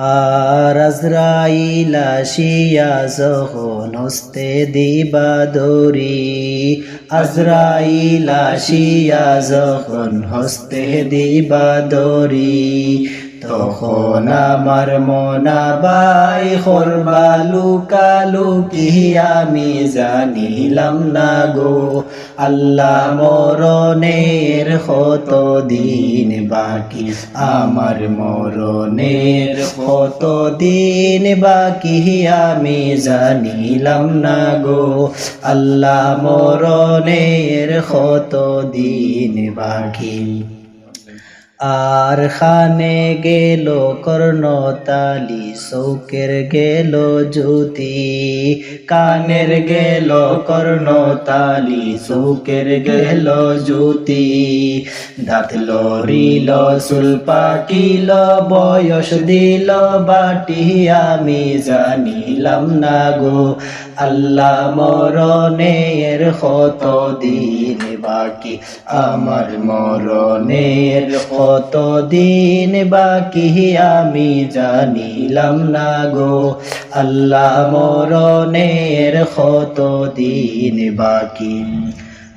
আর আজরাইল আসিয়া যখন হস্তে দিবা দরি আজরাইল আসিয়া যখন হস্তে দিবা তখন আমার মনা বাই হরবা লুকালুকি আমি জানিলাম না গো, আল্লাহ মরণের কত দিন বাকি, আমার মরণের কত দিন বাকি, আমি জানিলাম না গো, আল্লাহ মরণের কত দিন বাকি। আর খানে গেল কর্ণতালি চৌকের গেল জ্যোতি। কানের গেল কর্ণতালি চৌকের গেল জ্যোতি। দাঁত লরিল পাকিল, বয়স দিল বাটি, আমি জানিলাম না গো। আল্লাহ মরণের কত দিন বাকি? আমার মরণের কত দিন বাকি আমি জানিলাম না গো। আল্লাহ মরণের কত দিন বাকি?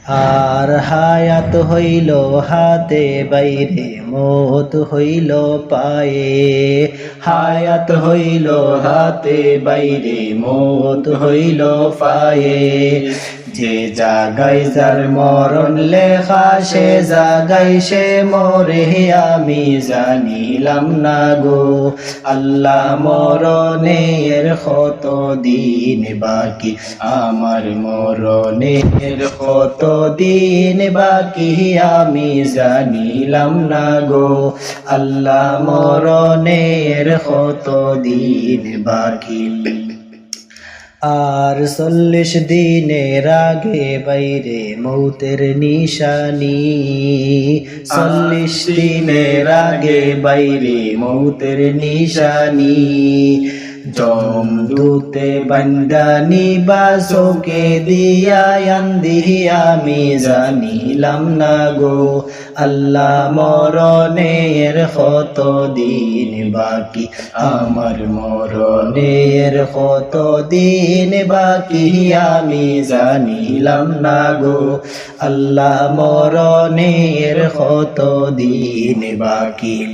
আর হায়াত হইল হাতে, বাইরে মত হইল পায়ে। হায়াত হইল হাতে, বাইরে মত হইল পায়ে। যে জাগাই যার মরণ লেখা, সে জাগাই সে মরে, আমি জানিলাম না গো। আল্লাহ মরণের কত দিন বাকি? আমার মরণের কত দিন বাকি? আমি জানিলাম না গো। আল্লাহ মরণের কত দিন বাকি? আর চল্লিশ দিনের আগে বাইরে মৌতের নিশানি। চল্লিশ দিনের আগে বাইরে মৌতের নিশানি। জম দুতে বান্দানি বাসোকে দিয়া আন্দি আমি জানিলাম না গো। আল্লাহ মরণের কত দিন বাকি? আমার মরণের কত দিন বাকি? আমি জানিলাম না গো। আল্লাহ মরণের কত দিন বাকি?